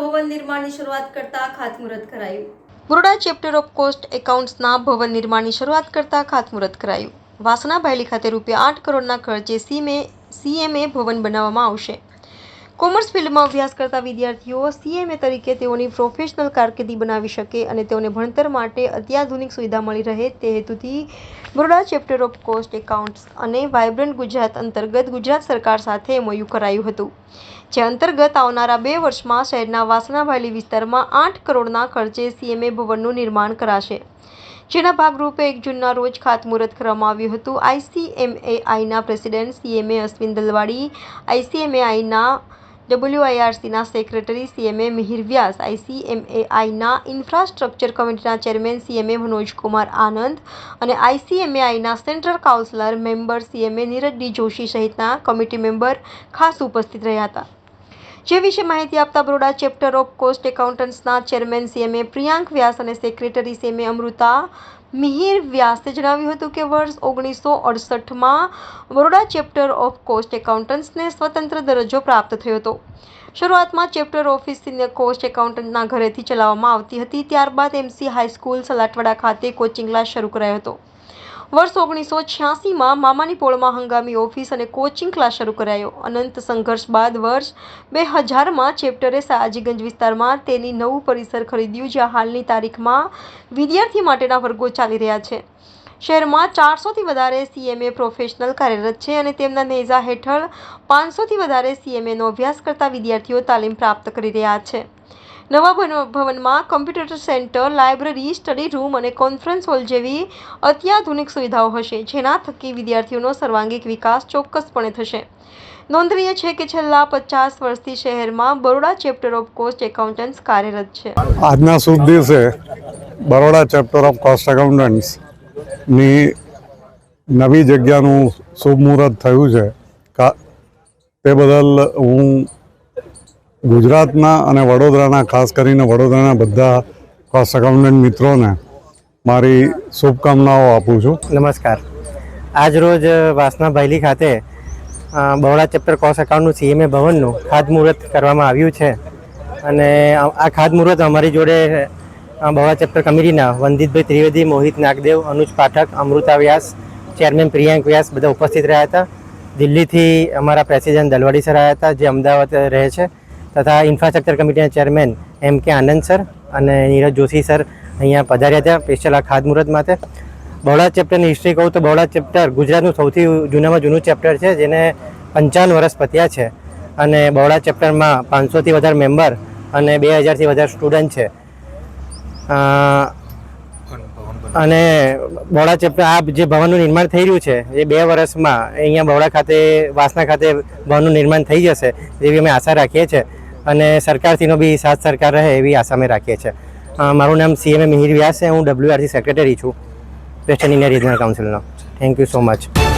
નિર્માણની શરૂઆત કરતા ખાતમુહૂર્ત કરાયું. બરોડા ચેપ્ટર ઓફ કોસ્ટ એકાઉન્ટ્સના ભવન નિર્માણની શરૂઆત કરતા ખાતમુહૂર્ત કરાયું. વાસણા ભાયલી ખાતે રૂપિયા આઠ કરોડના ખર્ચે સીમે સીએમએ ભવન બનાવવામાં આવશે. કોમર્સ ફિલ્ડમાં અભ્યાસ કરતા વિદ્યાર્થીઓ સીએમએ તરીકે તેઓની પ્રોફેશનલ કારકિર્દી બનાવી શકે અને તેઓને ભણતર માટે અત્યાધુનિક સુવિધા મળી રહે તે હેતુથી Baroda chapter of cost accounts અને વાયબ્રન્ટ ગુજરાત અંતર્ગત ગુજરાત સરકાર સાથે એમઓયુ કરાયું હતું, જે અંતર્ગત આવનારા બે વર્ષમાં શહેરના વાસણાભાયલી વિસ્તારમાં આઠ કરોડના ખર્ચે સીએમએ ભવનનું નિર્માણ કરાશે. જેના ભાગરૂપે એક જૂનના રોજ ખાતમુહૂર્ત કરવામાં આવ્યું હતું. આઈસીએમએઆઈના પ્રેસિડેન્ટ સીએમએ અશ્વિન દલવાડી આઈસીએમએઆઈના ડબલ્યુઆઈઆરસીના સેક્રેટરી સીએમએ મિહિર વ્યાસ આઈસીએમએઆઈના ઇન્ફ્રાસ્ટ્રક્ચર કમિટીના ચેરમેન સીએમએ મનોજકુમાર આનંદ અને આઈસીએમએઆઈના central councillor member CMA Neeraj Joshi સહિતના કમિટી મેમ્બર ખાસ ઉપસ્થિત રહ્યા હતા. જે વિશે માહિતી આપતા બરોડા ચેપ્ટર ઓફ કોસ્ટ એકાઉન્ટન્ટ્સના ચેરમેન સીએમએ પ્રિયાંક વ્યાસ અને સેક્રેટરી સીએમએ અમૃતા મિહિર વ્યાસે જણાવ્યું હતું કે વર્ષ ઓગણીસો અડસઠમાં બરોડા ચેપ્ટર ઓફ કોસ્ટ એકાઉન્ટન્ટ્સને સ્વતંત્ર દરજ્જો પ્રાપ્ત થયો હતો. શરૂઆતમાં ચેપ્ટર ઓફિસ સિનિયર કોસ્ટ એકાઉન્ટન્ટના ઘરેથી ચલાવવામાં આવતી હતી, ત્યારબાદ એમસી હાઈસ્કૂલ સલાટવાડા ખાતે કોચિંગ ક્લાસ શરૂ કરાયો હતો. વર્ષ ઓગણીસો છ્યાસીમાં મામાની પોળમાં હંગામી ઓફિસ અને કોચિંગ ક્લાસ શરૂ કરાયો. અનંત સંઘર્ષ બાદ વર્ષ બે હજારમાં ચેપ્ટરે સયાજીગંજ વિસ્તારમાં તેની નવું પરિસર ખરીદ્યું, જ્યાં હાલની તારીખમાં વિદ્યાર્થી માટેના વર્ગો ચાલી રહ્યા છે. શહેરમાં ચારસોથી વધારે સીએમએ પ્રોફેશનલ કાર્યરત છે અને તેમના નેજા હેઠળ પાંચસોથી વધારે સીએમએનો અભ્યાસ કરતા વિદ્યાર્થીઓ તાલીમ પ્રાપ્ત કરી રહ્યા છે. નવા ભવનમાં computer centre, library, study room અને કોન્ફરન્સ હોલ જેવી અત્યાધુનિક સુવિધાઓ હશે, જેના થકી વિદ્યાર્થીઓનો સર્વાંગીક વિકાસ ચોક્કસપણે થશે. નોંધનીય છે કે છેલ્લા પચાસ વર્ષથી શહેરમાં Baroda chapter of cost accountants કાર્યરત છે. આજના શુભ દિવસે બરોડા ચેપ્ટર ઓફ કોસ્ટ એકાઉન્ટન્ટ્સની નવી જગ્યાનું શુભ મુહૂર્ત થયું છે. તે બદલ હું ગુજરાતના અને વડોદરાના, ખાસ કરીને વડોદરાના બધા કોસ્ટ એકાઉન્ટન્ટ મિત્રોને મારી શુભકામનાઓ આપું છું. નમસ્કાર. આજ રોજ વાસના ભાયલી ખાતે બહોળા ચેપ્ટર કોસ્ટ એકાઉન્ટનું સીએમએ ભવનનું ખાતમુહૂર્ત કરવામાં આવ્યું છે. અને આ ખાતમુહૂર્ત અમારી જોડે બહોળા ચેપ્ટર કમિટીના વંદિતભાઈ ત્રિવેદી, મોહિત નાગદેવ, અનુજ પાઠક, અમૃતા વ્યાસ, ચેરમેન પ્રિયાંક વ્યાસ બધા ઉપસ્થિત રહ્યા હતા. દિલ્હીથી અમારા પ્રેસિડેન્ટ દલવાડી સર આવ્યા હતા, જે અમદાવાદ રહે છે. તથા ઇન્ફ્રાસ્ટ્રક્ચર કમિટીના ચેરમેન એમ કે આનંદ સર અને નીરજ જોશી સર અહીંયા પધાર્યા હતા સ્પેશિયલ આ ખાતમુહૂર્ત માટે. બહોળા ચેપ્ટરની હિસ્ટ્રી કહું તો બહોળા ચેપ્ટર ગુજરાતનું સૌથી જૂનામાં જૂનું ચેપ્ટર છે, જેને પંચાવન વર્ષ પત્યા છે. અને બહોળા ચેપ્ટરમાં પાંચસોથી વધારે મેમ્બર અને બે હજારથી વધારે સ્ટુડન્ટ છે. અને બહોળા ચેપ્ટર આ જે ભવનનું નિર્માણ થઈ રહ્યું છે, એ બે વર્ષમાં અહીંયા બહોળા ખાતે, વાસના ખાતે ભવનનું નિર્માણ થઈ જશે જેવી અમે આશા રાખીએ છીએ. અને સરકારથીનો બી સાથ સરકાર રહે એવી આશા અમે રાખીએ છીએ. મારું નામ સીએમએ મિહિર વ્યાસ છે, હું ડબ્લ્યુઆરસી સેક્રેટરી છું વેસ્ટર્ન ઇન્ડિયા રિજનલ કાઉન્સિલનો થેન્ક યુ સો મચ